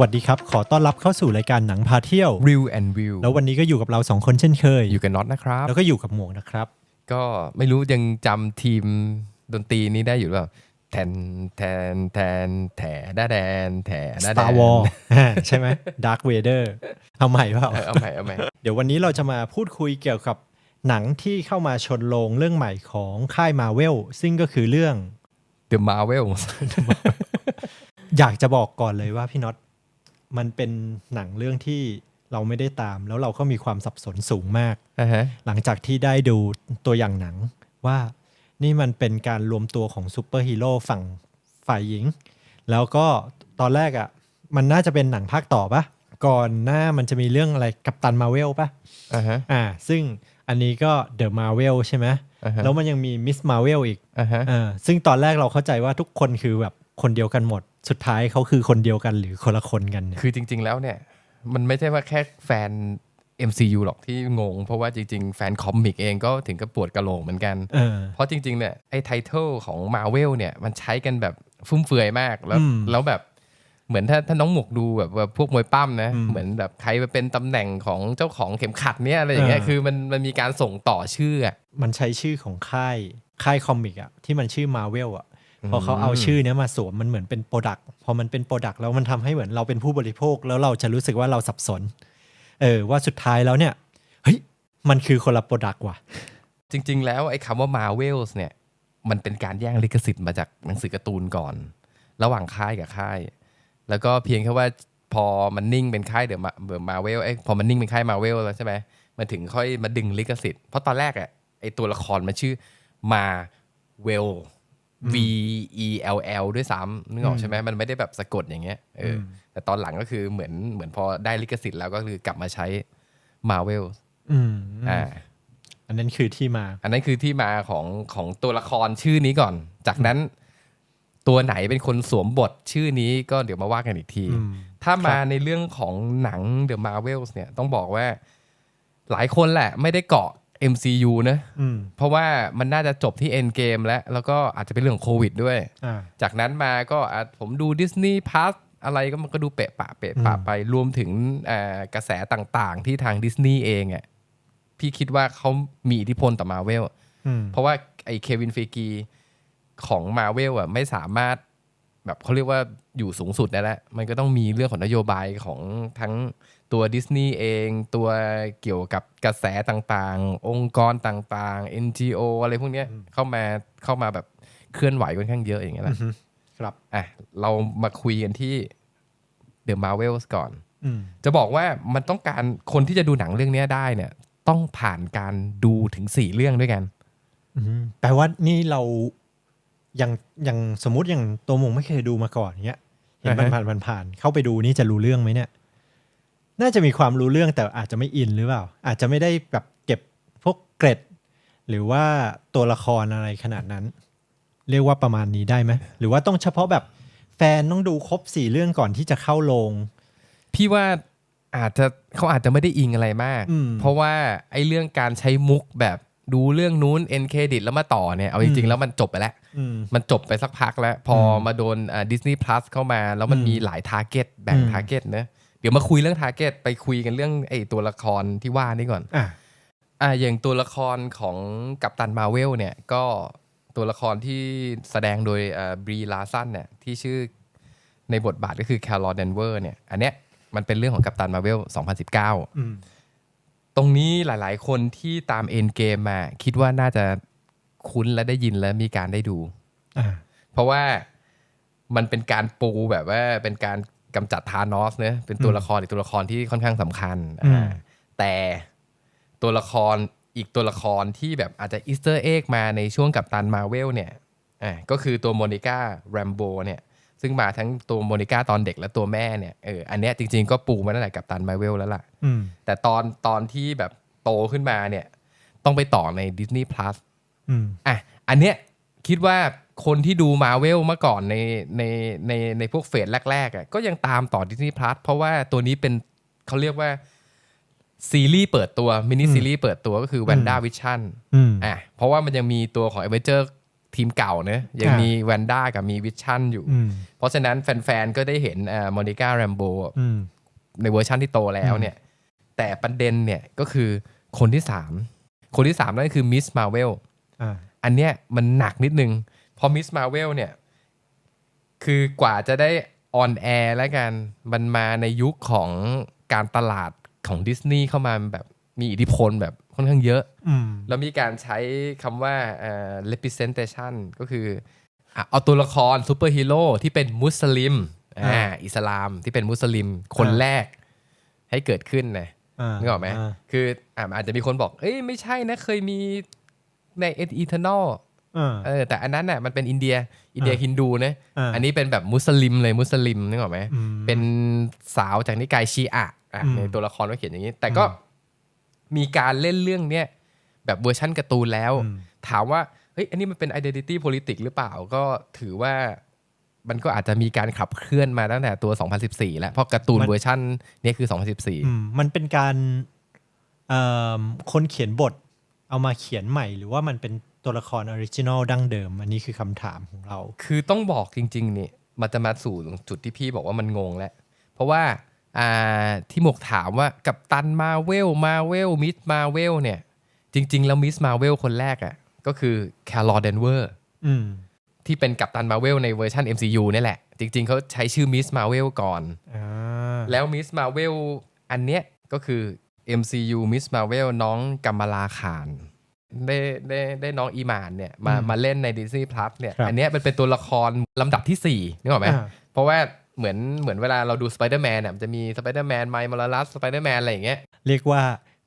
วัสดีครับ ขอต้อนรับเข้าสู่รายการหนังพาเที่ยว Real and View แล้ววันนี้ก็อยู่กับเราสองคนเช่นเคย อยู่กับน็อตนะครับ แล้วก็อยู่กับหมวกนะครับ ก็ไม่รู้ยังจำทีมดนตรีนี้ได้อยู่หรือเปล่าแทนแทนแทนแถด้าแดนแถด้าแดน Star Wars ใช่ไหม Dark Vader เอาใหม่เปล่า เออเอาใหม่เอาใหม่ เดี๋ยววันนี้เราจะมาพูดคุยเกี่ยวกับหนังที่เข้ามาชนโรงเรื่องใหม่ของค่ายมาเวลซึ่งก็คือเรื่อง The Marvel อยากจะบอกก่อนเลยว่าพี่น็อต มันเป็นหนังเรื่องที่เราไม่ได้ตาม แล้วเราก็มีความสับสนสูงมากอ่าฮะหลังจากที่ได้ดูตัวอย่างหนังว่านี่มันเป็นการรวมตัวของซูเปอร์ฮีโร่ฝั่งฝ่ายหญิง แล้วก็ตอนแรกอะ่ะ มันน่าจะเป็นหนังภาคต่อปะก่อนหน้ามันจะมีเรื่องอะไรกัปตันมาเวลปะอ่าฮะอ่า ซึ่งอันนี้ก็เดอะมาเวลใช่ไหมอ่าฮะแล้วมันยังมีมิสมาเวลอีกอ่าฮะอ่าซึ่งตอนแรกเราเข้าใจว่าทุกคนคือแบบคนเดียวกันหมด สุดท้ายเขาคือคนเดียวกันหรือคนละคนกันเนี่ยคือจริง ๆ แล้วเนี่ย มันไม่ใช่ว่าแค่แฟน MCU หรอกที่งง เพราะว่าจริง ๆ แฟนคอมิกเองก็ถึงกับปวดกระโหลกเหมือนกัน เออ เพราะจริง ๆ เนี่ยไอ้ไทเทลของ Marvel เนี่ยมันใช้กันแบบฟุ่มเฟือยมากแล้วอืมแล้วแบบเหมือนถ้าถ้าน้องหมวกดูแบบว่าพวกมวยปั้มนะ อืมเหมือนแบบใครมาเป็นตำแหน่งของเจ้าของเข็มขัดเนี่ยอะไรอย่างเงี้ยเออ คือมันมันมีการส่งต่อชื่ออะ มันใช้ชื่อของค่ายค่ายคอมิกอะที่มันชื่อมาเวลอะ พอเขาเอาชื่อเนี้ยมาสวมมันเหมือนเป็นโปรดักต์พอมันเป็นโปรดักต์แล้วมันทำให้เหมือนเราเป็นผู้บริโภค แล้วเราจะรู้สึกว่าเราสับสน เออว่าสุดท้ายแล้วเนี่ยเฮ้ยมันคือคนละโปรดักต์ว่ะ จริง ๆ แล้วไอ้คำว่า Marvels เนี่ย มันเป็นการแย่งลิขสิทธิ์มาจากหนังสือการ์ตูนก่อน ระหว่างค่ายกับค่าย แล้วก็เพียงแค่ว่าพอมันนิ่งเป็นค่ายเดี๋ยวมาเบอร์มาเวลเอ้พอมันนิ่งเป็นค่ายมาเวลแล้วใช่ไหมมันถึงค่อยมาดึงลิขสิทธิ์เพราะตอนแรกอะไอ้ตัวละครมันชื่อมาเวล V E L L ด้วยซ้ำนึกออกใช่ไหมมันไม่ได้แบบสะกดอย่างเงี้ยเอออมแต่ตอนหลังก็คือเหมือนเหมือนพอได้ลิขสิทธิ์แล้วก็คือกลับมาใช้มาเวลอืมอ่าอันนั้นคือที่มา อันนั้นคือที่มาของของตัวละครชื่อนี้ก่อน จากนั้นตัวไหนเป็นคนสวมบทชื่อนี้ก็เดี๋ยวมาว่ากันอีกทีอืมถ้ามาครับในเรื่องของหนัง The Marvels เนี่ยต้องบอกว่า หลายคนแหละ ไม่ได้เกาะ MCU นะอืมเพราะว่ามันน่าจะจบที่ Endgame แล้ว แล้วก็อาจจะเป็นเรื่องของโควิดด้วยอ่าจากนั้นมาก็อะผมดู Disney Plus อะไรก็มันก็ดูเปะปะเปะปะอืมไปรวมถึงอ่ากระแสต่างๆ ที่ทางดิสนีย์เองอะพี่คิดว่าเขามีอิทธิพลต่อมาเวลอืมเพราะว่าไอ้เควินเฟกีของมาเวลอะไม่สามารถแบบเขาเรียกว่าอยู่สูงสุดได้แล้วมันก็ต้องมีเรื่องของนโยบายของทั้ง ตัวดิสนีย์เอง ตัวเกี่ยวกับกระแสต่างๆ องค์กรต่างๆ NGO อะไรพวกเนี้ยเข้ามาเข้ามาแบบเคลื่อนไหวค่อนข้างเยอะอย่างเงี้ยแหละครับอะเรามาคุยกันที่ The Marvels ก่อนอืมจะบอกว่ามันต้องการคนที่จะดูหนังเรื่องเนี้ยได้เนี่ย ต้องผ่านการดูถึงสี่เรื่องด้วยกันอืมแปลว่านี่เราอย่างอย่างสมมติอย่างตัวหมงไม่เคยดูมาก่อนเงี้ยเห็นมันอ่าฮะผ่านผ่านผ่านเข้าไปดูนี่จะรู้เรื่องไหมเนี่ย น่าจะมีความรู้เรื่องแต่อาจจะไม่อินหรือเปล่า อาจจะไม่ได้แบบเก็บพวกเกร็ด หรือว่าตัวละครอะไรขนาดนั้น เรียกว่าประมาณนี้ได้ไหมหรือว่าต้องเฉพาะแบบแฟนต้องดูครบสี่เรื่องก่อนที่จะเข้าโรงพี่ว่าอาจจะเขาอาจจะไม่ได้อิงอะไรมากอืมเพราะว่าไอ้เรื่องการใช้มุกแบบดูเรื่องนู้นเอ็นเครดิตแล้วมาต่อเนี่ยเอาจอืริงมๆแล้วมันจบไปแล้วอืมมันจบไปสักพักแล้ว พออมมาโดนดิสนีย์พลัสเข้ามา แล้วมันอืมมีหลายทาร์เก็ตแบ่งอืมทาร์เก็ตนะ เดี๋ยวมาคุยเรื่องทาร์เก็ตไปคุยกันเรื่องไอ้ตัวละครที่ว่านี่ก่อนอะอ่าอย่างตัวละครของกัปตันมาเวลเนี่ยก็ตัวละครที่แสดงโดยบรีลาสันเนี่ยที่ชื่อในบทบาทก็คือแคลอร์เดนเวอร์เนี่ย อันเนี้ยมันเป็นเรื่องของกัปตันมาเวล 2019อืมตรงนี้หลายๆ คนที่ตามเอ็นเกมมา คิดว่าน่าจะคุ้นและได้ยินและมีการได้ดูอ่าเพราะว่ามันเป็นการปูแบบว่าเป็นการ กำจัดทานอสเนะเป็นตัวอืมละครอีกตัวละครที่ค่อนข้างสำคัญอืมอ่าแต่ตัวละครอีกตัวละครที่แบบอาจจะอีสเตอร์เอ็กมาในช่วงกับตันมาเวลเนี่ยอ่าก็คือตัวโมนิก้าแรมโบเนี่ยซึ่งมาทั้งตัวโมนิก้าตอนเด็กและตัวแม่เนี่ยเอออันเนี้ยจริง ๆ ก็ปูมาตั้งแต่กับตันมาเวลแล้วล่ะอืมแต่ตอนตอนที่แบบโตขึ้นมาเนี่ย ต้องไปต่อใน Disney Plus อืมอะอันเนี้ย คิดว่าคนที่ดูมาเวลเมื่อก่อนในในในในพวกเฟสแรกๆอะก็ยังตามต่อ Disney Plus เพราะว่าตัวนี้เป็นเขาเรียกว่าซีรีส์เปิดตัว มินิซีรีส์เปิดตัวก็คือ Wanda Vision อืมอะเพราะว่ามันยังมีตัวของ a v e n g e r ทีมเก่าเนอะยังอ่ามีมีแวนด้ากับมีวิชั่นอยู่อืมเพราะฉะนั้นแฟนๆ ก็ได้เห็นอ่ามอนิก้าแรมโบอืมในเวอร์ชันที่โตแล้วเนี่ย แต่ประเด็นเนี่ยก็คือคนที่สามคนที่สามนั่นคือมิสมาเวล อ่าอันเนี้ยมันหนักนิดนึงเพอมิสมาเวลเนี่ย คือกว่าจะได้ออนแอร์แล้วกัน มันมาในยุคของการตลาดของดิสนีย์เข้ามาแบบมีอิทธิพลแบบค่อนข้างเยอะอืมแล้วมีการใช้คำว่าเอ่อ representation ก็คืออะเอาตัวละครซูเปอร์ฮีโร่ที่เป็นมุสลิมอ่าอิสลามที่เป็นมุสลิมคนแรกให้เกิดขึ้นนะอ่านึกออกไหมาคืออะอาจจะมีคนบอก เอ้ยไม่ใช่นะเคยมี ในเอเทอร์นอลอ่าเออแต่อันนั้นน่ะมันเป็นอินเดียอินเดียอ่าฮินดูนะอ่าอันนี้เป็นแบบมุสลิมเลยมุสลิมนึกออกไหมอืมเป็นสาวจากนิกายชีอะอะอืมในตัวละครก็เขียนอย่างนี้ แต่ก็มีการเล่นเรื่องเนี้ยแบบเวอร์ชั่นการ์ตูนแล้วอืมถามว่าเฮ้ยอันนี้มันเป็น identity politics หรือเปล่าก็ถือว่ามันก็อาจจะมีการขับเคลื่อนมาตั้งแต่ตัว 2014 แล้ว เพราะการ์ตูนมันเวอร์ชันเนี้ยคืออื2014มมันเป็นการเอ่อคนเขียนบท เอามาเขียนใหม่ หรือว่ามันเป็นตัวละครออริจินอลดั้งเดิม อันนี้คือคำถามของเรา คือต้องบอกจริงๆนี่มันจะมาสู่จุดที่พี่บอกว่ามันงงแล้ว เพราะว่าอ่าที่หมกถามว่ากับตันมาเวลมาเวลมิสมาเวลเนี่ย จริง ๆ แล้วมิสมาเวลคนแรกอะ่ะก็คือแคลอร์เดนเวอร์อืมที่เป็นกัปตันมาเวลในเวอร์ชัน MCU นี่แหละ จริง ๆเขาใช้ชื่อมิสมาเวลก่อนอ่าแล้วมิสมาเวลอันเนี้ยก็คือ MCU มิสมาเวลน้องกัมมาลาขานได้ได้ได้น้องอีหมานเนี่ยมามาเล่นใน Disney Plus เนี่ย อันเนี้ยมันเป็นตัวละครลำดับที่ 4นึกออกไหมอ่าเพราะว่าเหมือนเหมือนเวลาเราดูสไปเดอร์แมนเนี่ยมันจะมีสไปเดอร์แมนไมล์มอร์ลัสสไปเดอร์แมนอะไรอย่างเงี้ยเรียกว่า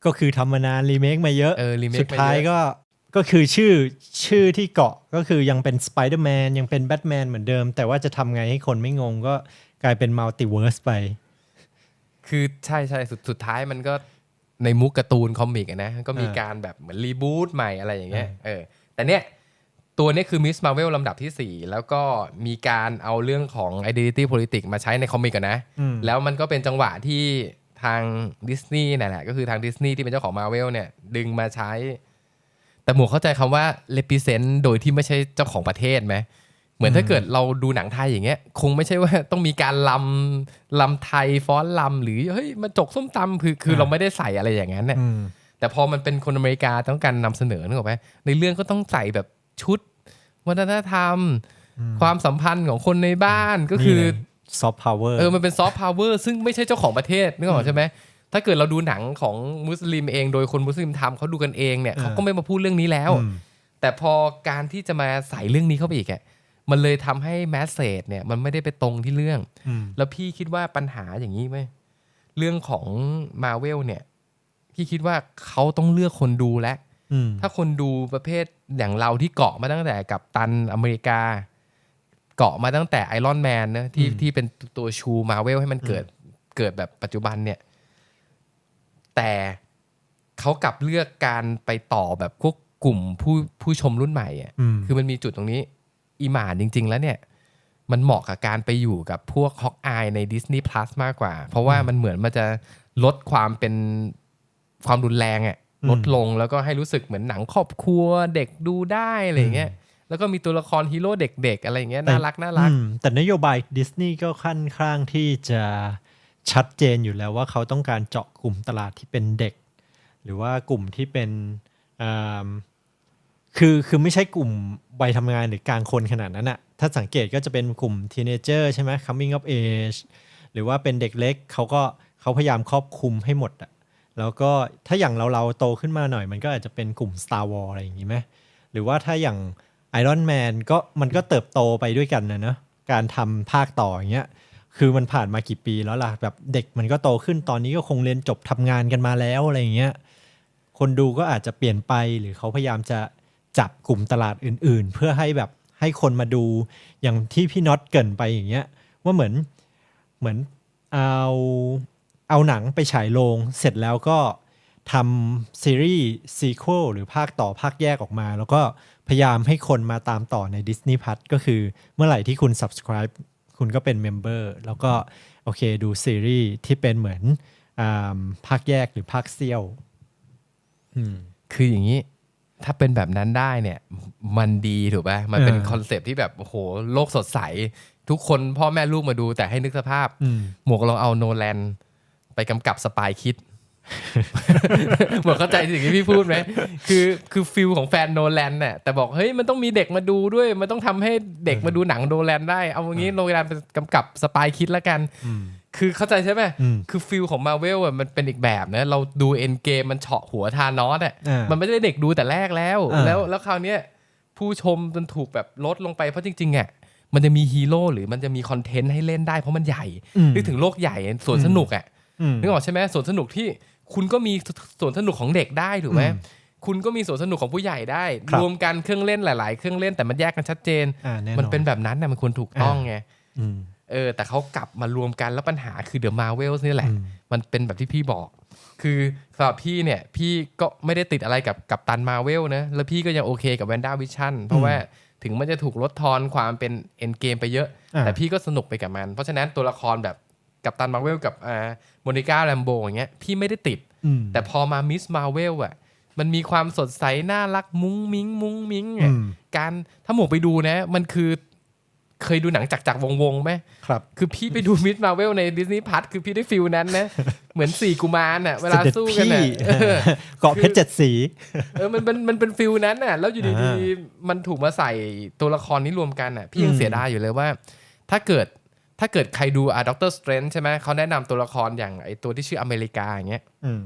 ก็คือทำมานานรีเมคมาเยอะเออ remake สุดท้ายมาเยอะก็ก็คือชื่อชื่อที่เกาะก็คือยังเป็นสไปเดอร์แมนยังเป็นแบทแมนเหมือนเดิม แต่ว่าจะทำไงให้คนไม่งงก็กลายเป็นมัลติเวิร์สไป คือใช่ใช่สุดสุดท้ายมันก็ ในมุกการ์ตูนคอมิกอะนะ ก็มีอ่าการแบบเหมือนรีบูตใหม่อะไรอย่างเงี้ยเออแต่เนี้ยตัวเนี้ยคือมิสมาเวลลำดับทีสี่ 4 แล้วก็มีการเอาเรื่องของ identity politics มาใช้ในคอมิกอะนะอืมแล้วมันก็เป็นจังหวะที่ทางดิสนีย์นั่นแหละก็คือทางดิสนีย์ที่เป็นเจ้าของมาเวลเนี่ย ดึงมาใช้ แต่หมวกเข้าใจคำว่า represent โดยที่ไม่ใช่เจ้าของประเทศไหม เหมือนถ้าเกิดเราดูหนังไทยอย่างเงี้ย คงไม่ใช่ว่าต้องมีการลำลำไทยฟ้อนลำหรือเฮ้ยมาจกส้มตำคือคือเราไม่ได้ใส่อะไรอย่างนั้นเนี่ยอืมแต่พอมันเป็นคนอเมริกาต้องการนำเสนอนึกออกไหมในเรื่องก็ต้องใส่แบบชุด วัฒนธรรม ความสัมพันธ์ของคนในบ้านก็คือซอฟต์พาวเวอร์เออมันเป็นซอฟต์พาวเวอร์ซึ่งไม่ใช่เจ้าของประเทศนึกออกใช่ไหมถ้าเกิดเราดูหนังของมุสลิมเองโดยคนมุสลิมทำเขาดูกันเองเนี่ยอ่าเขาก็ไม่มาพูดเรื่องนี้แล้ว แต่พอการที่จะมาใส่เรื่องนี้เข้าไปอีกอะ มันเลยทำให้แมสเซจเนี่ยมันไม่ได้ไปตรงที่เรื่อง แล้วพี่คิดว่าปัญหาอย่างนี้ไหมเรื่องของมาเวลเนี่ย พี่คิดว่าเขาต้องเลือกคนดูแล้วอืมถ้าคนดูประเภทอย่างเราที่เกาะมาตั้งแต่กับตันอเมริกา เกาะมาตั้งแต่ไอรอนแมนนะที่อืมที่เป็นตัวชูมาเวลให้มันเกิดเกิดแบบปัจจุบันเนี่ย แต่เขากลับเลือกการไปต่อแบบพวกกลุ่มผู้ผู้ชมรุ่นใหม่อะอืมคือมันมีจุดตรงนี้ อีหมานจริง ๆ แล้วเนี่ย มันเหมาะกับการไปอยู่กับพวกฮอกอายใน Disney Plus มากกว่า เพราะว่ามันเหมือนมันจะลดความเป็นความรุนแรงอะอืมลดลงแล้วก็ให้รู้สึกเหมือนหนังครอบครัวเด็กดูได้อะไรอย่างเงี้ยแล้วก็มีตัวละครฮีโร่เด็ก ๆ อะไรอย่างเงี้ยน่ารักน่ารักอืมแต่นโยบายดิสนีย์ก็ค่อนข้างที่จะชัดเจนอยู่แล้วว่าเขาต้องการเจาะกลุ่มตลาดที่เป็นเด็ก หรือว่ากลุ่มที่เป็นอ่า คือคือไม่ใช่กลุ่มวัยทำงานหรือกลางคนขนาดนั้นอะถ้าสังเกตก็จะเป็นกลุ่มทีเนเจอร์ใช่ไหม coming of age หรือว่าเป็นเด็กเล็กเขาก็เขาพยายามครอบคลุมให้หมดอะแล้วก็ถ้าอย่างเราเราโตขึ้นมาหน่อย มันก็อาจจะเป็นกลุ่ม Star Wars อะไรอย่างนี้ไหมหรือว่าถ้าอย่าง Iron Man ก็มันก็เติบโตไปด้วยกันนะเนอะการทำภาคต่ออย่างเงี้ยคือมันผ่านมากี่ปีแล้วล่ะแบบเด็กมันก็โตขึ้นตอนนี้ก็คงเรียนจบทำงานกันมาแล้วอะไรอย่างเงี้ยคนดูก็อาจจะเปลี่ยนไปหรือเขาพยายามจะ จับกลุ่มตลาดอื่น ๆ เพื่อให้แบบให้คนมาดูอย่างที่พี่น็อตเกินไปอย่างเงี้ย ว่าเหมือนเหมือนเอาเอาหนังไปฉายโรงเสร็จแล้วก็ทำซีรีส์ซีควลหรือภาคต่อภาคแยกออกมา แล้วก็พยายามให้คนมาตามต่อใน Disney Plus ก็คือเมื่อไหร่ที่คุณ subscribe คุณก็เป็นเมมเบอร์แล้วก็โอเคดูซีรีส์ที่เป็นเหมือนอาภาคแยกหรือภาคเซี่ยว คืออย่างนี้ ถ้าเป็นแบบนั้นได้เนี่ย มันดีถูกป่ะมันเป็นเออคอนเซปต์ที่แบบโอ้โหโลกสดใส ทุกคนพ่อแม่ลูกมาดูแต่ให้นึกสภาพอืมหมวกลองเอาโนแลนไปกำกับสปายคิดหมวกเข้าใจสิ่งที่พี่พูดไหมคือคือฟิลของแฟนโนแลนน่ะแต่บอกเฮ้ยมันต้องมีเด็กมาดูด้วย มันต้องทำให้เด็กมาดูหนังโนแลนได้ เอาอย่างนี้โนแลนไปกำกับสปายคิดแล้วกันอืม คือเข้าใจใช่ไหมอืมคือฟิลของมาเวลอะมันเป็นอีกแบบนะ เราดูเอ็นเกมมันเฉาะหัวทานอสอะอ่ามันไม่ได้เด็กดูแต่แรกแล้วอ่าแล้วแล้วคราวเนี้ยผู้ชมมันถูกแบบลดลงไปเพราะจริงๆอะมันจะมีฮีโร่หรือมันจะมีคอนเทนต์ให้เล่นได้เพราะมันใหญ่อืมนึกถึงโลกใหญ่สวนสนุกอะอืมนึกออกใช่ไหมสวนสนุกที่คุณก็มีสวนสนุกของเด็กได้ถูกไหมอืมคุณก็มีสวนสนุกของผู้ใหญ่ได้ครับรวมกันเครื่องเล่นหลาย ๆ เครื่องเล่นแต่มันแยกกันชัดเจนอ่าแน่นอนมันเป็นแบบนั้นนะมันควรถูกต้องไงอืม เออแต่เขากลับมารวมกันแล้วปัญหาคือเดอะมาเวลนี่แหละอืมมันเป็นแบบที่พี่บอก คือสำหรับพี่เนี่ย พี่ก็ไม่ได้ติดอะไรกับกับตันมาเวลนะแล้วพี่ก็ยังโอเคกับแวนด้าวิชั่นเพราะว่าถึงมันจะถูกลดทอนความเป็นเอ็นเกมไปเยอะอ่าแต่พี่ก็สนุกไปกับมัน เพราะฉะนั้นตัวละครแบบกับตันมาเวลกับอ่าโมนิก้าแลมโบอย่างเงี้ยพี่ไม่ได้ติดอืมแต่พอมามิสมาเวลอะมันมีความสดใส น่ารักมุ้งมิ้ง มุ้งมิ้งอือะมการถ้าหมวกไปดูนะ มันคือ เคยดูหนังจักรจักรวงวงๆไหมครับ คือพี่ไปดูมิสมาเวลในดิสนีย์พัทคือพี่ได้ฟิลนั้นนะ เหมือนสี่กุมารน่ะเวลาเสด็จสู้กันน่ะพี่เออเกาะเพชรเจ็ดสี เออมันเป็นมันเป็นฟิลนั้นน่ะ แล้วอยู่ดีอ่าๆมันถูกมาใส่ตัวละครนี้รวมกันน่ะ พี่ยัอืงมเสียดายอยู่เลยว่า ถ้าเกิดถ้าเกิดใครดูอะด็อกเตอร์สเตรนใช่ไหมเขาแนะนำตัวละครอย่างไอตัวที่ชื่ออเมริกาอย่างเงี้ยอืม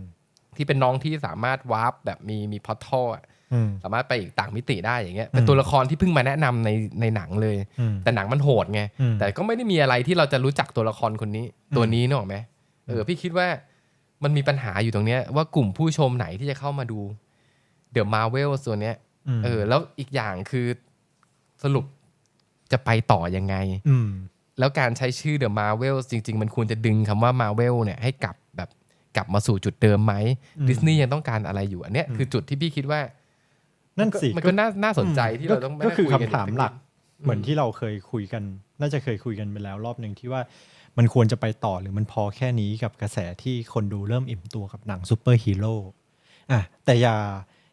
ที่เป็นน้องที่สามารถวาร์ปแบบมีมีพอร์ทัลอืม สามารถไปอีกต่างมิติได้อย่างเงี้ยเป็นอืมตัวละครที่เพิ่งมาแนะนำในในหนังเลยอืมแต่หนังมันโหดไงอืมแต่ก็ไม่ได้มีอะไรที่เราจะรู้จักตัวละครคนนี้ ตัวนี้นึกออกไหมเออพี่คิดว่ามันมีปัญหาอยู่ตรงเนี้ยว่ากลุ่มผู้ชมไหนที่จะเข้ามาดูเดี๋ยวมาเวลตัวเนี้ยมเออ แล้วอีกอย่างคือสรุปจะไปต่อยังไงอืมแล้วการใช้ชื่อ The Marvel จริง ๆ มันควรจะดึงคำว่า Marvel เนี่ยให้กลับแบบกลับมาสู่จุดเดิมไหมอืมดิสนีย์ยังต้องการอะไรอยู่ อันเนี้ยอืมคือจุดที่พี่คิดว่า นั่นสิมันก็น่าน่าสนใจที่เราต้องก็คือไม่ได้ยคำถามหลัก เหมือนที่เราเคยคุยกัน น่าจะเคยคุยกันไปแล้วรอบหนึ่งที่ว่ามันควรจะไปต่อหรือมันพอแค่นี้กับกระแสที่คนดูเริ่มอิ่มตัวกับหนังซูเปอร์ฮีโร่อะแต่อย่า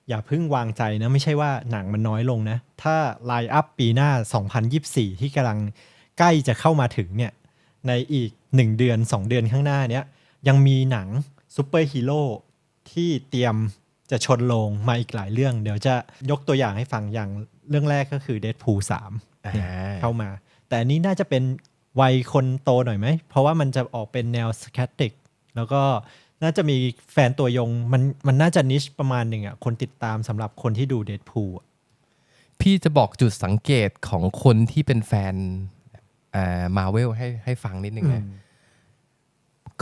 อย่าเพิ่งวางใจนะ ไม่ใช่ว่าหนังมันน้อยลงนะ ถ้าไลน์อัพปีหน้า 2024 ที่กำลังใกล้จะเข้ามาถึงเนี่ยในอีก 1 เดือน 2 เดือนข้างหน้าเนี้ยยังมีหนังซูเปอร์ฮีโร่ที่เตรียม จะชนโลงมาอีกหลายเรื่อง เดี๋ยวจะยกตัวอย่างให้ฟังอย่างเรื่องแรกก็คือเด p พูสามอ่าเข้ามา แต่อันนี้น่าจะเป็นวัยคนโตหน่อยไหม เพราะว่ามันจะออกเป็นแนวสแคตติกแล้วก็น่าจะมีแฟนตัวยงมันมันน่าจะนิชประมาณหนึ่งอะคนติดตามสำหรับคนที่ดูเด p พูพี่จะบอกจุดสังเกตของคนที่เป็นแฟนอ่ามาเวลให้ให้ฟังนิดนึงนะ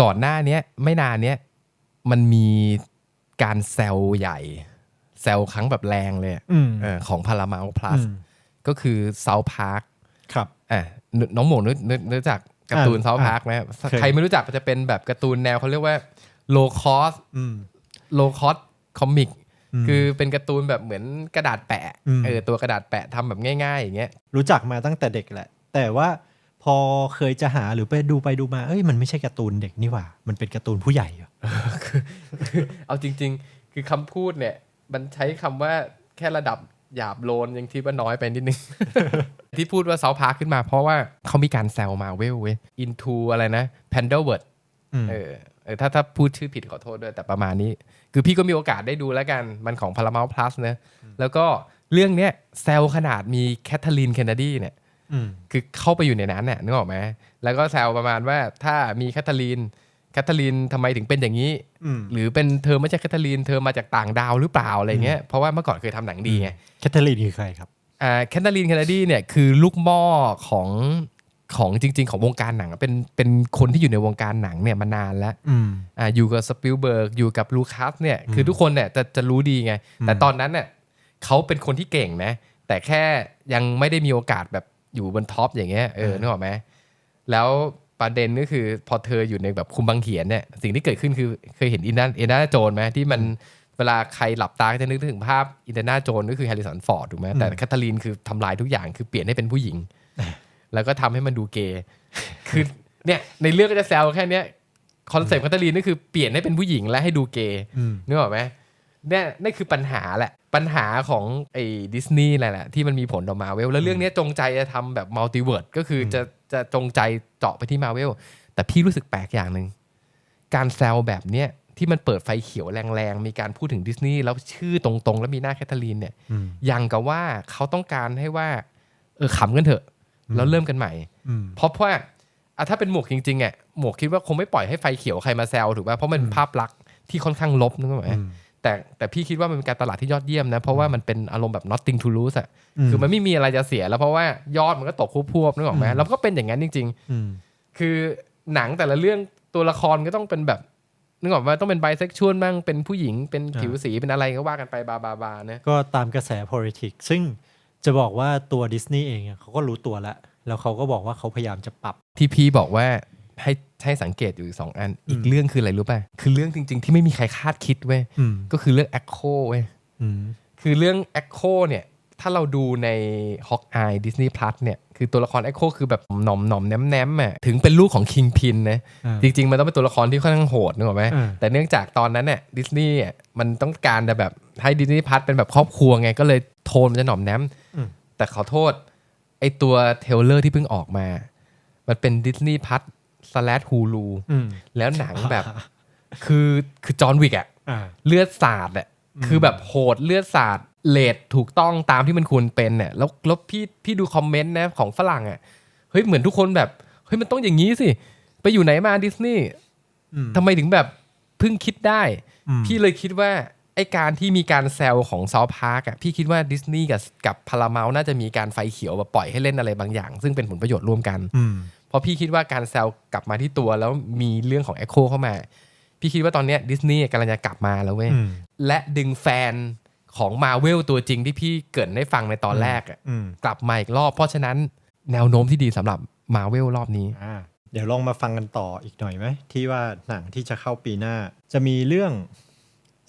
ก่อนหน้าเนี้ยไม่นานเนี้ยมันมี การแซลใหญ่ แซลครั้งแบบแรงเลยอะอืมเออของพารามา p พลัอืสมก็คือเซาพาร์คครับอะนน้องหมูนึกนึกนึกจากการ์ตูนอ่าเซาพาร์คไหมเคยใครไม่รู้จักจะเป็นแบบการ์ตูนแนวเขาเรียกว่าโลคอสอืมโลคอสคอมิกมคือเป็นการ์ตูนแบบเหมือนกระดาษแปะอืมเออตัวกระดาษแปะทำแบบง่าย ๆ อย่างเงี้ยรู้จักมาตั้งแต่เด็กแหละ แต่ว่าพอเคยจะหาหรือไปดูไปดูมาเอ้ยมันไม่ใช่การ์ตูนเด็กนี่หว่า มันเป็นการ์ตูนผู้ใหญ่ เหรอเอาจริง ๆ คือคำพูดเนี่ย มันใช้คำว่าแค่ระดับหยาบโลนยังคิดว่าน้อยไปนิดนึง ที่พูดว่าเซาพาร์คขึ้นมาเพราะว่าเขามีการแซวมาเวลเว้ย into อะไรนะ p a n d a w o r d อืม เออเออถ้าถ้าพูดชื่อผิดขอโทษด้วยแต่ประมาณนี้ คือพี่ก็มีโอกาสได้ดูแล้วกัน มันของ Paramount Plus เนะแล้วก็เรื่องเนี้ยแซวขนาดมีแคทเธอรีนเคนเนดีเนี่ย อืม คือเข้าไปอยู่ในนั้นเนี่ยนึกออกไหมแล้วก็แซวประมาณว่าถ้ามีแคทเธอรีน แคทเธอรีนทำไมถึงเป็นอย่างนี้อืมหรือเป็นเธอไม่ใช่แคทเธอรีนเธอมาจากต่างดาวหรือเปล่าอะไรเงี้ยเพราะว่าเมื่อก่อนเคยทำหนังดีไงแคทเธอรีนคือใครครับอ่าแคทเธอรีนเคนเนดีเนี่ยคือลูกหม้อของของจริง ๆ ของวงการหนังอะเป็นเป็นคนที่อยู่ในวงการหนังเนี่ยมานานแล้วอืมอ่าอยู่กับสปิลเบิร์กอยู่กับลูคัสเนี่ยคือทุกคนเนี่ยจะจะรู้ดีไง แต่อืมตอนนั้นเนี่ยเขาเป็นคนที่เก่งนะ แต่แค่ยังไม่ได้มีโอกาสแบบอยู่บนท็อปอย่างเงี้ยเออนึกออกไหมแล้ว ประเด็นก็คือพอเธออยู่ในแบบคุมบังเขียนเนี่ยสิ่งที่เกิดขึ้นคือเคยเห็นอินนาเอนาโจนไหมที่มันเวลาใครหลับตาก็จะนึกถึงภาพอินนาโจนก็คือแฮร์ริสันฟอร์ดถูกไหมแต่แคทเธอรีนคือทำลายทุกอย่างคือเปลี่ยนให้เป็นผู้หญิง แล้วก็ทำให้มันดูเกย์คือเนี่ยในเรื่องก็จะแซวแค่เนี้ยคอนเซ็ปต์แคทเธอรีนนี่คือเปลี่ยนให้เป็นผู้หญิงและให้ดูเกย์อืมนึกออกไหมเนี่ยนี่คือปัญหาแหละ ปัญหาของไอ้ดิสนีย์แหละแหละที่มันมีผลต่อมาเวลแล้วเรื่องเนี้ยจงใจจะทำแบบมัลติเวิร์ดก็คืออมจะจะจงใจเจาะไปที่มาเวลแต่พี่รู้สึกแปลกอย่างหนึ่งการแซวแบบเนี้ยที่มันเปิดไฟเขียวแรงๆ มีการพูดถึงดิสนีย์แล้วชื่อตรงๆ แล้วมีหน้าแคทเธอรีนเนี่ยอืมยังกับว่าเขาต้องการให้ว่า เออขำกันเถอะ แล้วเริ่มกันใหม่อืมเพราะว่าอะถ้าเป็นหมวกจริงๆอะหมวกคิดว่าคงไม่ปล่อยให้ไฟเขียวใครมาแซวถูกป่ะเพราะมันเป็นภาพลักษณ์ที่ค่อนข้างลบนึกออกไหมอืม แต่แต่พี่คิดว่ามันเป็นการตลาดที่ยอดเยี่ยมนะ เพราะว่ามันเป็นอารมณ์แบบ nothing to lose อะอืมคือมันไม่มีอะไรจะเสียแล้วเพราะว่ายอดมันก็ตกควบพวบนึกออกไหมอืมแล้วก็เป็นอย่างนั้นจริงอืมๆคือหนังแต่ละเรื่องตัวละครก็ต้องเป็นแบบนึกออกไหมต้องเป็นไบเซ็กชวลบ้างเป็นผู้หญิงเป็นผิวสีเป็นอะไรก็ว่ากันไปบาบาบานะก็ตามกระแส politics ซึ่งจะบอกว่าตัวดิสนีย์เองอะเขาก็รู้ตัวแล้วแล้วเขาก็บอกว่าเขาพยายามจะปรับที่พี่บอกว่า ให้ให้สังเกตอยู่อีกสองอัน อีกอืมเรื่องคืออะไรรู้ป่ะ คือเรื่องจริง ๆ ที่ไม่มีใครคาดคิดเว้ยอืมก็คือเรื่อง Echo เว้ยอืมคือเรื่อง Echo เนี่ย ถ้าเราดูใน Hawkeye Disney Plus เนี่ย คือตัวละคร Echo คือแบบหน่อมหน่อมแนมแนมๆอะ ถึงเป็นลูกของ Kingpin นะอ่าจริง ๆ มันต้องเป็นตัวละครที่ค่อนข้างโหดนึกออกไหมอ่าแต่เนื่องจากตอนนั้นเนี่ยดิสนีย์มันต้องการจะแบบให้ดิสนีย์พัทเป็นแบบครอบครัวไง ก็เลยโทนมันจะหน่อมแนมอืมแต่ขอโทษไอตัวเทรลเลอร์ที่เพิ่งออกมา มันเป็นดิสนีย์พัท สแลดฮูลูอืมแล้วหนังแบบ คือคือจอห์นวิกอะอ่าเลือดสาดอะคือแบบโหดเลือดสาดเลดถูกต้องตามที่มันควรเป็นเนี่ยแล้วแล้วพี่พี่ดูคอมเมนต์นะของฝรั่งอะเฮ้ยเหมือนทุกคนแบบเฮ้ยมันต้องอย่างนี้สิ ไปอยู่ไหนมาดิสนีย์อืมทำไมถึงแบบเพิ่งคิดได้อืมพี่เลยคิดว่าไอการที่มีการแซวของซาวพาร์กอะพี่คิดว่าดิสนีย์กับกับพาราเมลน่าจะมีการไฟเขียวแบบปล่อยให้เล่นอะไรบางอย่าง ซึ่งเป็นผลประโยชน์ร่วมกันอืม เพราะพี่คิดว่าการแซวกลับมาที่ตัวแล้วมีเรื่องของ Echo เข้ามา พี่คิดว่าตอนเนี้ยดิสนีย์กำลังจะกลับมาแล้วเว้ยอืมและดึงแฟนของมาเวลตัวจริงที่พี่เกริดได้ฟังในตอนแรกอะอืมกลับมาอีกรอบ เพราะฉะนั้นแนวโน้มที่ดีสำหรับมาเวลรอบนี้อ่าเดี๋ยวลองมาฟังกันต่ออีกหน่อยไหม ที่ว่าหนังที่จะเข้าปีหน้า จะมีเรื่อง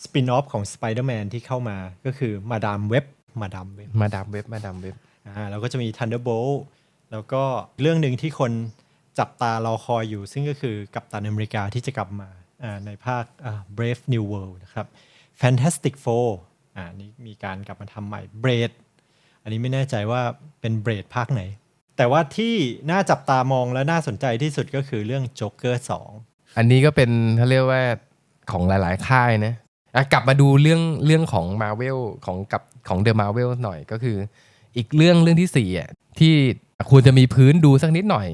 สปินออฟของ Spider-Man ที่เข้ามาก็คือมาดามเว็บมาดามเว็บมาดามเว็บมาดามเว็บอ่าแล้วก็จะมี Thunderbolt แล้วก็เรื่องหนึ่งที่คนจับตารอคอยอยู่ ซึ่งก็คือกัปตันอเมริกาที่จะกลับมาในภาค Brave New World นะครับ Fantastic Four อ่านี่มีการกลับมาทำใหม่ Blade อันนี้ไม่แน่ใจว่าเป็น Blade ภาคไหน แต่ว่าที่น่าจับตามองและน่าสนใจที่สุดก็คือเรื่อง Joker 2 อันนี้ก็เป็นเขาเรียกว่าของหลายๆ ค่ายนะะกลับมาดูเรื่องเรื่องของ Marvel ของกับของ The Marvel หน่อยก็คือ อีกเรื่องเรื่องที่สี่อะที่ ควรจะมีพื้นดูสักนิดหน่อย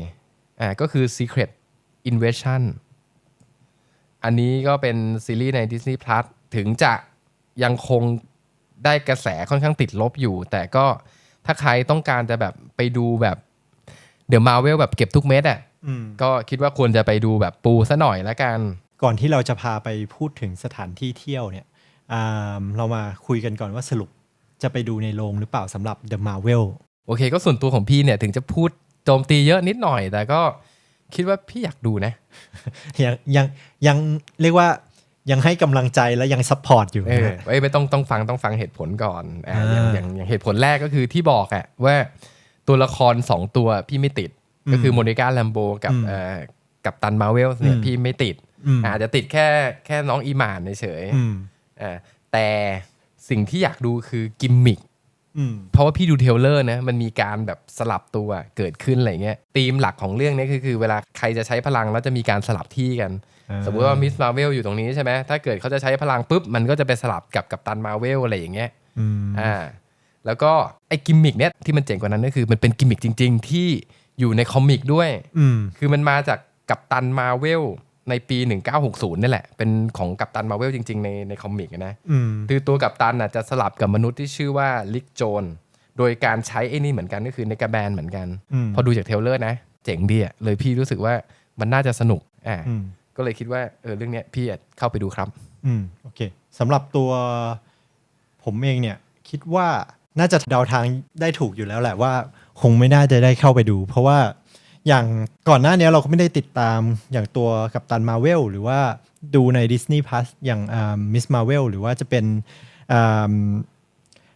อ่าก็คือ Secret Invasion อันนี้ก็เป็นซีรีส์ใน Disney Plus ถึงจะยังคงได้กระแสค่อนข้างติดลบอยู่ แต่ก็ถ้าใครต้องการจะแบบไปดูแบบเดี๋ยวมาเวลแบบเก็บทุกเม็ดอะอืมก็คิดว่าควรจะไปดูแบบปูซะหน่อยละกัน ก่อนที่เราจะพาไปพูดถึงสถานที่เที่ยวเนี่ยอ่าเรามาคุยกันก่อนว่าสรุปจะไปดูในโรงหรือเปล่าสำหรับ The Marvel โอเค ก็ส่วนตัวของพี่เนี่ยถึงจะพูดโจมตีเยอะนิดหน่อย แต่ก็คิดว่าพี่อยากดูนะ ยังยังยังเรียกว่ายังให้กำลังใจและยังซัพพอร์ตอยู่เออนะเอ้ยไม่ต้องต้องฟังต้องฟังเหตุผลก่อนอ่าอ่าอย่างอย่างอย่างเหตุผลแรกก็คือที่บอกอะว่าตัวละครสองตัวพี่ไม่ติด ก็คือโมนิก้าแลมโบกับอืมเอ่อกับตันมาเวลเนี่ยอืมพี่ไม่ติดอืมอาจจะติดแค่แค่น้องอีหมานเฉยอืมๆอ่าแต่สิ่งที่อยากดูคือกิมมิคอืม เพราะว่าพี่ดูเทรลเลอร์นะมันมีการแบบสลับตัวเกิดขึ้นอะไรเงี้ยธีมหลักของเรื่องนี้คือคือเวลาใครจะใช้พลังแล้วจะมีการสลับที่กันอ่าสมมติว่ามิสมาเวลอยู่ตรงนี้ใช่ไหมถ้าเกิดเขาจะใช้พลังปุ๊บ มันก็จะไปสลับกับกับตันมาเวลอะไรอย่างเงี้ยอืมอ่าแล้วก็ไอ้กิมมิกเนี้ยที่มันเจ๋งกว่านั้นก็คือมันเป็นกิมมิกจริง ๆ ที่อยู่ในคอมิกด้วยอืมคือมันมาจากกับตันมาเวล ในปี 1960 นี่แหละ เป็นของกัปตันมาเวลจริง ๆ ในในคอมิกนะอืมคือตัวกัปตันน่ะจะสลับกับมนุษย์ที่ชื่อว่าลิกโจน โดยการใช้ไอ้นี่เหมือนกันก็คือในกระแบนเหมือนกันอืมพอดูจากเทรลเลอร์นะ เจ๋งดีอะเลยพี่รู้สึกว่ามันน่าจะสนุกอ่าอืมก็เลยคิดว่าเออเรื่องเนี้ยพี่อาจเข้าไปดูครับอืมโอเคสำหรับตัวผมเองเนี่ยคิดว่าน่าจะเดาทางได้ถูกอยู่แล้วแหละว่า คงไม่น่าจะได้เข้าไปดู เพราะว่า อย่างก่อนหน้านี้เราก็ไม่ได้ติดตามอย่างตัวกัปตันมาเวลหรือว่าดูใน Disney Plus อย่างมิสมาเวลหรือว่าจะเป็นอ่า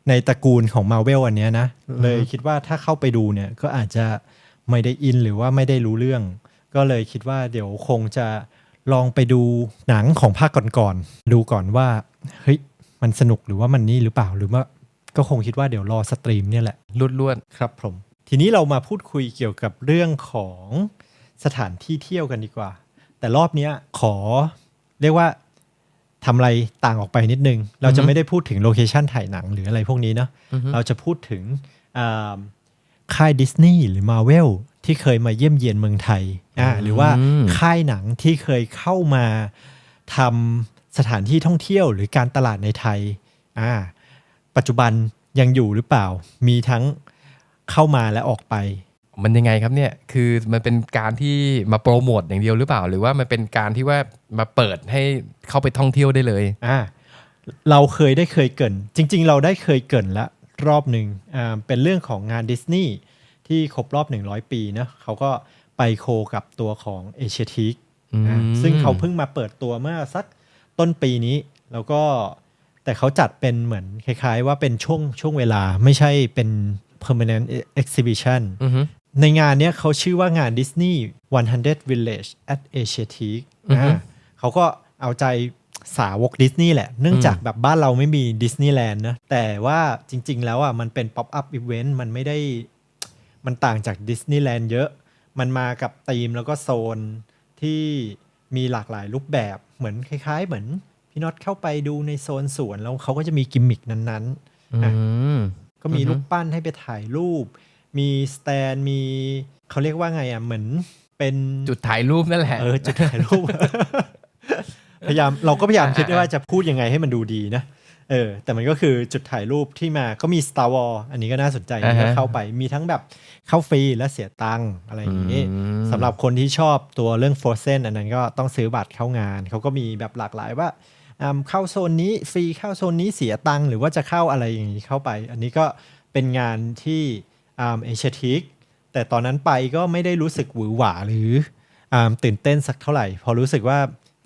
ในตระกูลของมาเวลอันเนี้ยนะ เลยคิดว่าถ้าเข้าไปดูเนี่ยก็อาจจะไม่ได้อินหรือว่าไม่ได้รู้เรื่อง ก็เลยคิดว่าเดี๋ยวคงจะลองไปดูหนังของภาคก่อนๆดูก่อนว่าเฮ้ยมันสนุกหรือว่ามันนี่หรือเปล่าหรือว่าก็คงคิดว่าเดี๋ยวรอสตรีมเนี่ยแหละลุดลวดครับผม ทีนี้เรามาพูดคุยเกี่ยวกับเรื่องของสถานที่เที่ยวกันดีกว่า แต่รอบเนี้ยขอเรียกว่าทำอะไรต่างออกไปนิดนึง เราจะอือฮึไม่ได้พูดถึงโลเคชันถ่ายหนังหรืออะไรพวกนี้เนาะอือฮึเราจะพูดถึงอ่าค่ายดิสนีย์หรือมาเวลที่เคยมาเยี่ยมเยียนเมืองไทยอ่าหรือว่าค่ายหนังที่เคยเข้ามาทำสถานที่ท่องเที่ยวหรือการตลาดในไทยอ่าปัจจุบันยังอยู่หรือเปล่า มีทั้ง เข้ามาและออกไป มันยังไงครับเนี่ยคือมันเป็นการที่มาโปรโมทอย่างเดียวหรือเปล่า หรือว่ามันเป็นการที่ว่ามาเปิดให้เข้าไปท่องเที่ยวได้เลยอ่าเราเคยได้เคยเกรินจริง ๆ เราได้เคยเกรินละรอบหนึ่งอ่าเป็นเรื่องของงานดิสนีย์ที่ครบรอบ 100 ปีเนอะเขาก็ไปโคกับตัวของเอเชียทีกอืมซึ่งเขาเพิ่งมาเปิดตัวเมื่อสักต้นปีนี้ แล้วก็แต่เขาจัดเป็นเหมือนคล้าย ๆ ว่าเป็นช่วงช่วงเวลาไม่ใช่เป็น permanent exhibition อือฮึในงานเนี้ยเขาชื่อว่างาน Disney 100 Village at Asiatique อือฮึอ่าเขาก็เอาใจสาวกดิสนีย์แหละ เนื่องจากแบบบ้านเราไม่มีดิสนีย์แลนด์นะ แต่ว่าจริง ๆ แล้วอะมันเป็น pop up event มันไม่ได้ มันต่างจากดิสนีย์แลนด์เยอะ มันมากับธีมแล้วก็โซนที่มีหลากหลายรูปแบบเหมือนคล้าย ๆ เหมือนพี่น็อตเข้าไปดูในโซนสวนแล้วเขาก็จะมีกิมมิคนั้นอืมๆ ก็มีอือฮึรูปปั้นให้ไปถ่ายรูป มีสแตนมีเขาเรียกว่าไงอะเหมือนเป็นจุดถ่ายรูปนั่นแหละเออจุดถ่ายรูป พยายามเราก็พยายามอ่าคิดว่าจะพูดยังไงให้มันดูดีนะเออแต่มันก็คือจุดถ่ายรูปที่มาก็มี Star Wars อันนี้ก็น่าสนใจนะก็เข้าไปมีทั้งแบบเข้าฟรีและเสียตังค์อะไรอย่างนี้อืมสำหรับคนที่ชอบตัวเรื่อง Frozen อันนั้นก็ต้องซื้อบัตรเข้างาน เขาก็มีแบบหลากหลายว่าอ่า เข้าโซนนี้ฟรีเข้าโซนนี้เสียตังค์หรือว่าจะเข้าอะไรอย่างนี้เข้าไป อันนี้ก็เป็นงานที่เอเชียทิกแต่ตอนนั้นไปก็ไม่ได้รู้สึกหวือหวาหรืออ่าตื่นเต้นสักเท่าไหร่ พอรู้สึกว่า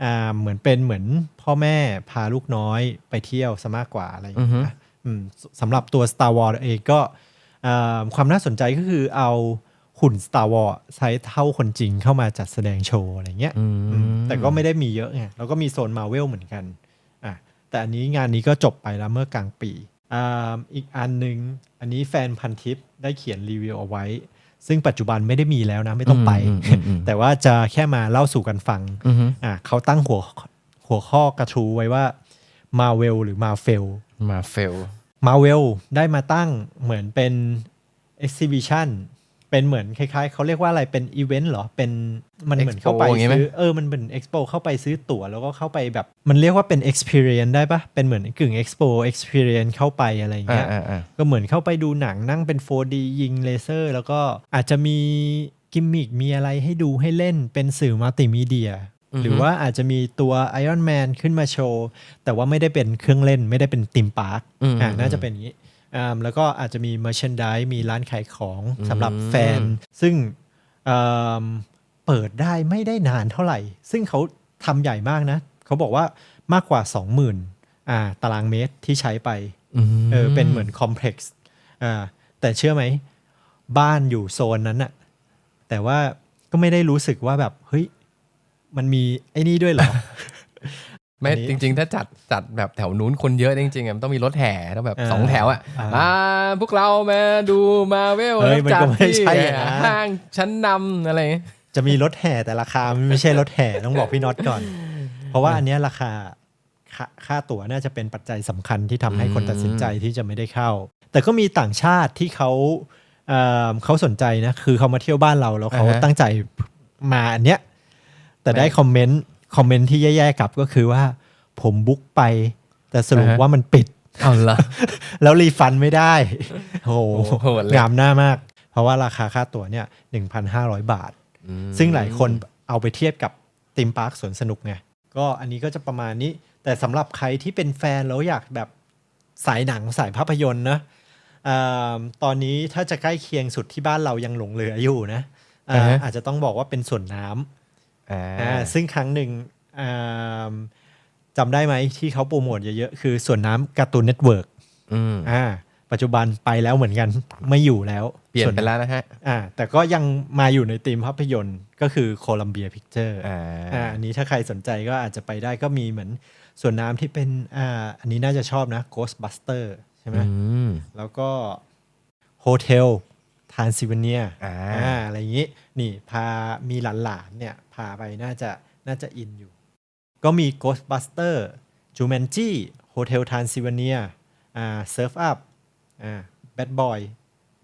อ่าเหมือนเป็นเหมือนพ่อแม่พาลูกน้อยไปเที่ยวซะมากกว่าอะไรอย่างเงี้ยอืมสสำหรับตัว Star Wars เองก็อ่าความน่าสนใจก็คือเอา หุ่น Star Wars ใช้เท่าคนจริงเข้ามาจัดแสดงโชว์อะไรเงี้ยอืมอืมแต่ก็ไม่ได้มีเยอะไงแล้วก็มีโซนมาเวลเหมือนกันอะแต่อันนี้งานนี้ก็จบไปแล้วเมื่อกลางปีอ่าอีกอันหนึ่งอันนี้แฟนพันทิปได้เขียนรีวิวเอาไว้ ซึ่งปัจจุบันไม่ได้มีแล้วนะไม่ต้องไปอืมอืมอืมแต่ว่าจะแค่มาเล่าสู่กันฟังอือฮึอะเขาตั้งหัวหัวข้อกระทู้ไว้ว่ามาเวลหรือมาเฟลมาเฟลมาเวลได้มาตั้งเหมือนเป็น exhibition เป็นเหมือนคล้ายๆเขาเรียกว่าอะไรเป็นอีเวนต์เหรอ เป็นมันเหมือนเข้าไป Expo อย่างงี้ไหมซื้อเออมันเป็น expo เข้าไปซื้อตั๋วแล้วก็เข้าไปแบบ มันเรียกว่าเป็น experience ได้ปะเป็นเหมือนกึ่ง expo experience เข้าไปอะไรอย่างอ่าเงี้ยอ่าอ่าก็เหมือนเข้าไปดูหนังนั่งเป็น 4D ยิงเลเซอร์ แล้วก็อาจจะมีกิมมิกมีอะไรให้ดูให้เล่นเป็นสื่อมัลติมีเดียหรือว่าอาจจะมีตัว Iron Man ขึ้นมาโชว์ แต่ว่าไม่ได้เป็นเครื่องเล่นไม่ได้เป็นติมพาร์คอืมอ่าน่าจะเป็นอย่างนี้อ่า แล้วก็อาจจะมี merchandise มีร้านขายของอืมสำหรับแฟน ซึ่งอ่าเปิดได้ไม่ได้นานเท่าไหร่ ซึ่งเขาทำใหญ่มากนะ เขาบอกว่ามากกว่า 20,000อ่าตารางเมตรที่ใช้ไปมเออเป็นเหมือนคอมเพล็กซ์อ่าแต่เชื่อไหม บ้านอยู่โซนนั้นอะแต่ว่าก็ไม่ได้รู้สึกว่าแบบ เฮ้ย มันมีไอ้นี่ด้วยเหรอ ไม่อันนี้จริง ๆ ถ้าจัดจัดแบบแถวนู้นคนเยอะจริงๆอะมันต้องมีรถแห่ต้องแบบเออสองแถวอะอ่าอ่าพวกเรามาดูมาเวลเฮ้ยมันก็ไม่ใช่อย่างนั้นห้างชั้นนำอะไรอย่างเงี้ยจะมีรถแห่แต่ราคามันไม่ใช่รถแห่ต้องบอกพี่น็อตก่อน เพราะว่าอันเนี้ยราคาค่าค่าตั๋วน่าจะเป็นปัจจัยสำคัญที่ทำให้คนตัดสินใจที่จะไม่ได้เข้า แต่ก็มีต่างชาติที่เขาเอ่อเขาสนใจนะคือเขามาเที่ยวบ้านเราแล้วเขาอ่าฮะตั้งใจมาอันเนี้ยแต่ได้ไม่คอมเมนต์ คอมเมนต์ที่แย่ๆกลับก็คือว่า ผมบุ๊กไป แต่สรุปอ่าฮะว่ามันปิดเอาละแล้วรีฟันไม่ได้โอ้โหโอ้โหดเลยงามหน้ามาก เพราะว่าราคาค่าตั๋วเนี่ย1,500บาท ซึ่งหลายคนเอาไปเทียบกับติมพาร์คสวนสนุกไงก็อันนี้ก็จะประมาณนี้ แต่สำหรับใครที่เป็นแฟนแล้วอยากแบบสายหนังสายภาพยนตร์นะอ่าตอนนี้ถ้าจะใกล้เคียงสุดที่บ้านเรายังหลงเหลืออยู่นะอ่าอ่าฮะอาจจะต้องบอกว่าเป็นสวนน้ำ อ่าอ่าซึ่งครั้งหนึ่งอ่าจำได้ไหมที่เขาโปรโมทเยอะๆ คือสวนน้ำการ์ตูนเน็ตเวิร์กอืมอ่าปัจจุบันไปแล้วเหมือนกันไม่อยู่แล้ว เปลี่ยนส่ไปแล้วนะฮะอ่าแต่ก็ยังมาอยู่ในธีมภาพยนตร์ก็คือโคลัมเบียพิกเจอร์อ่าอ่าอันนี้ถ้าใครสนใจก็อาจจะไปได้ก็มีเหมือนส่วนน้ำที่เป็นอ่าอันนี้น่าจะชอบนะ Ghostbuster ใช่ไหมอืมแล้วก็ Hotel Transylvania อ่าอะไรอย่างนี้ นี่พามีหลานๆเนี่ย พาไปน่าจะน่าจะอินอยู่ ก็มี Ghostbuster Jumanji Hotel Transylvania อ่า Surf Up อ่า Bad Boy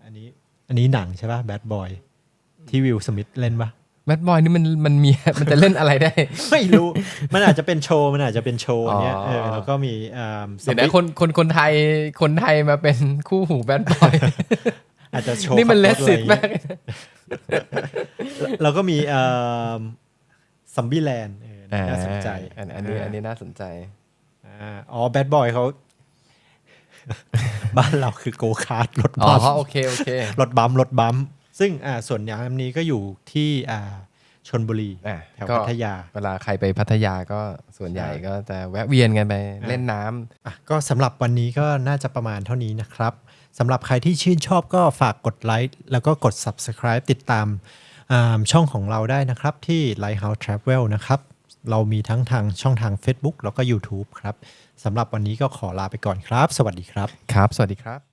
อันนี้อันนี้หนังใช่ป่ะ Bad Boy ที่วิลสมิธเล่นปะแบดบอยนี่มันมันมีมันจะเล่นอะไรได้ ไม่รู้ มันอาจจะเป็นโชว์ มันอาจจะเป็นโชว์อันเนี้ยอ๋อเออแล้วก็มีอ่าเดี๋ยวนะคนคนคนไทยคนไทยมาเป็นคู่หูแบดบอยอาจจะโชว์นี่มันเลขัสบรถสิตอะไรมาก แล้วก็มี ซัมบี้แลนด์น่าสนใจอันอันนี้อันนี้น่าสนใจอ่าอ๋อแบดบอยเขาบ้านเราคือโกคาร์ดรถอ๋อบัมโอเคโอเครถบัมรถบัมซึ่งอ่าส่วนยามนี้ก็อยู่ที่อ่าชนบุรีอะแถวก็พัทยา เวลาใครไปพัทยาก็ส่วนใหญ่ใช่ก็จะแวะเวียนกันไปเล่นน้ำอะก็สำหรับวันนี้ก็น่าจะประมาณเท่านี้นะครับสำหรับใครที่ชื่นชอบก็ฝากกดไลค์แล้วก็กด Subscribe ติดตามอ่า ช่องของเราได้นะครับที่ Lighthouse Travel นะครับ เรามีทั้งทางช่องทาง Facebook แล้วก็ YouTube ครับสำหรับวันนี้ก็ขอลาไปก่อนครับ สวัสดีครับ ครับ สวัสดีครับ